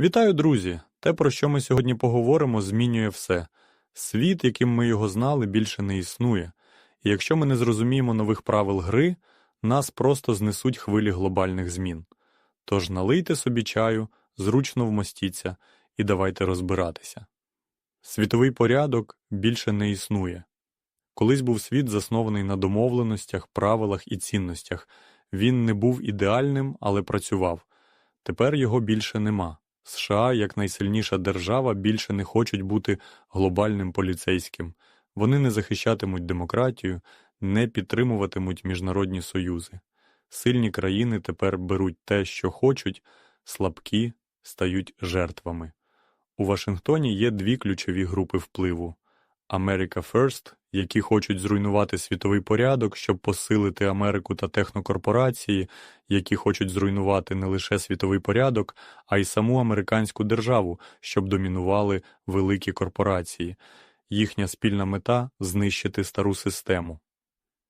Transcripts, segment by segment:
Вітаю, друзі! Те, про що ми сьогодні поговоримо, змінює все. Світ, яким ми його знали, більше не існує. І якщо ми не зрозуміємо нових правил гри, нас просто знесуть хвилі глобальних змін. Тож налийте собі чаю, зручно вмостіться і давайте розбиратися. Світовий порядок більше не існує. Колись був світ заснований на домовленостях, правилах і цінностях. Він не був ідеальним, але працював. Тепер його більше нема. США, як найсильніша держава, більше не хочуть бути глобальним поліцейським. Вони не захищатимуть демократію, не підтримуватимуть міжнародні союзи. Сильні країни тепер беруть те, що хочуть, слабкі стають жертвами. У Вашингтоні є дві ключові групи впливу: America First, які хочуть зруйнувати світовий порядок, щоб посилити Америку та технокорпорації, які хочуть зруйнувати не лише світовий порядок, а й саму американську державу, щоб домінували великі корпорації. Їхня спільна мета знищити стару систему.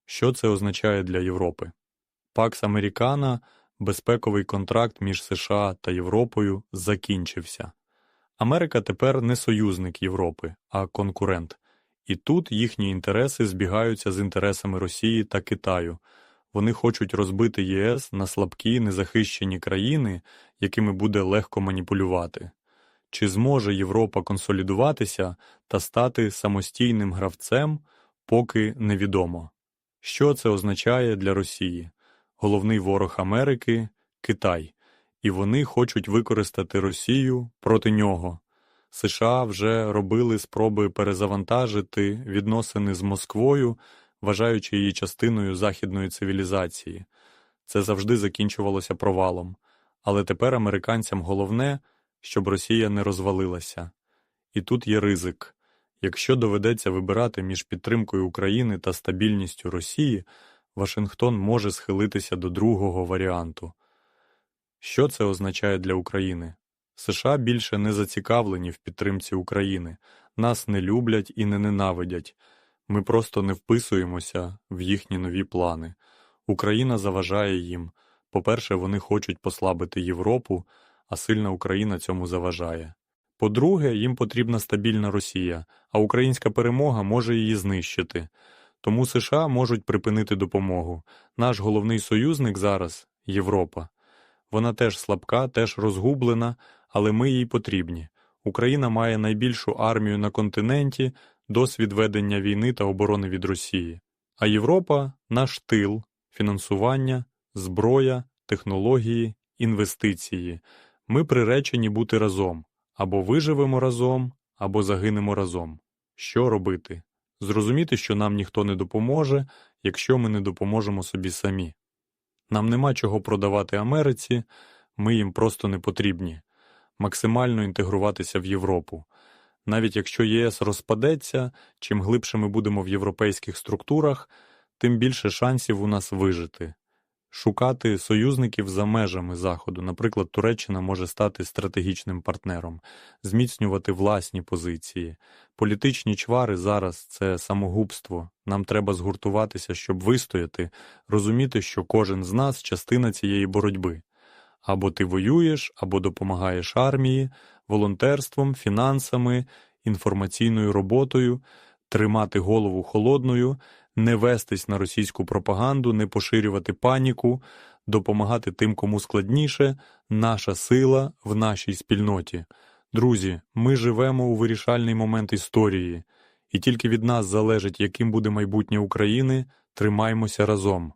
Що це означає для Європи? Пакс Американа, безпековий контракт між США та Європою, закінчився. Америка тепер не союзник Європи, а конкурент. І тут їхні інтереси збігаються з інтересами Росії та Китаю. Вони хочуть розбити ЄС на слабкі незахищені країни, якими буде легко маніпулювати. Чи зможе Європа консолідуватися та стати самостійним гравцем, поки невідомо. Що це означає для Росії? Головний ворог Америки Китай, і вони хочуть використати Росію проти нього. США вже робили спроби перезавантажити відносини з Москвою, вважаючи її частиною західної цивілізації. Це завжди закінчувалося провалом. Але тепер американцям головне, щоб Росія не розвалилася. І тут є ризик. Якщо доведеться вибирати між підтримкою України та стабільністю Росії, Вашингтон може схилитися до другого варіанту. Що це означає для України? США більше не зацікавлені в підтримці України, нас не люблять і не ненавидять. Ми просто не вписуємося в їхні нові плани. Україна заважає їм. По-перше, вони хочуть послабити Європу, а сильна Україна цьому заважає. По-друге, їм потрібна стабільна Росія, а українська перемога може її знищити. Тому США можуть припинити допомогу. Наш головний союзник зараз Європа. Вона теж слабка, теж розгублена, але ми їй потрібні. Україна має найбільшу армію на континенті, досвід ведення війни та оборони від Росії. А Європа наш тил, фінансування, зброя, технології, інвестиції. Ми приречені бути разом або виживемо разом, або загинемо разом. Що робити? Зрозуміти, що нам ніхто не допоможе, якщо ми не допоможемо собі самі. Нам нема чого продавати Америці, ми їм просто не потрібні. Максимально інтегруватися в Європу. Навіть якщо ЄС розпадеться, чим глибше ми будемо в європейських структурах, тим більше шансів у нас вижити. Шукати союзників за межами Заходу, наприклад, Туреччина може стати стратегічним партнером, зміцнювати власні позиції. Політичні чвари зараз це самогубство. Нам треба згуртуватися, щоб вистояти, розуміти, що кожен з нас частина цієї боротьби. Або ти воюєш, або допомагаєш армії, волонтерством, фінансами, інформаційною роботою, тримати голову холодною, не вестись на російську пропаганду, не поширювати паніку, допомагати тим, кому складніше, наша сила в нашій спільноті. Друзі, ми живемо у вирішальний момент історії, і тільки від нас залежить, яким буде майбутнє України, тримаймося разом.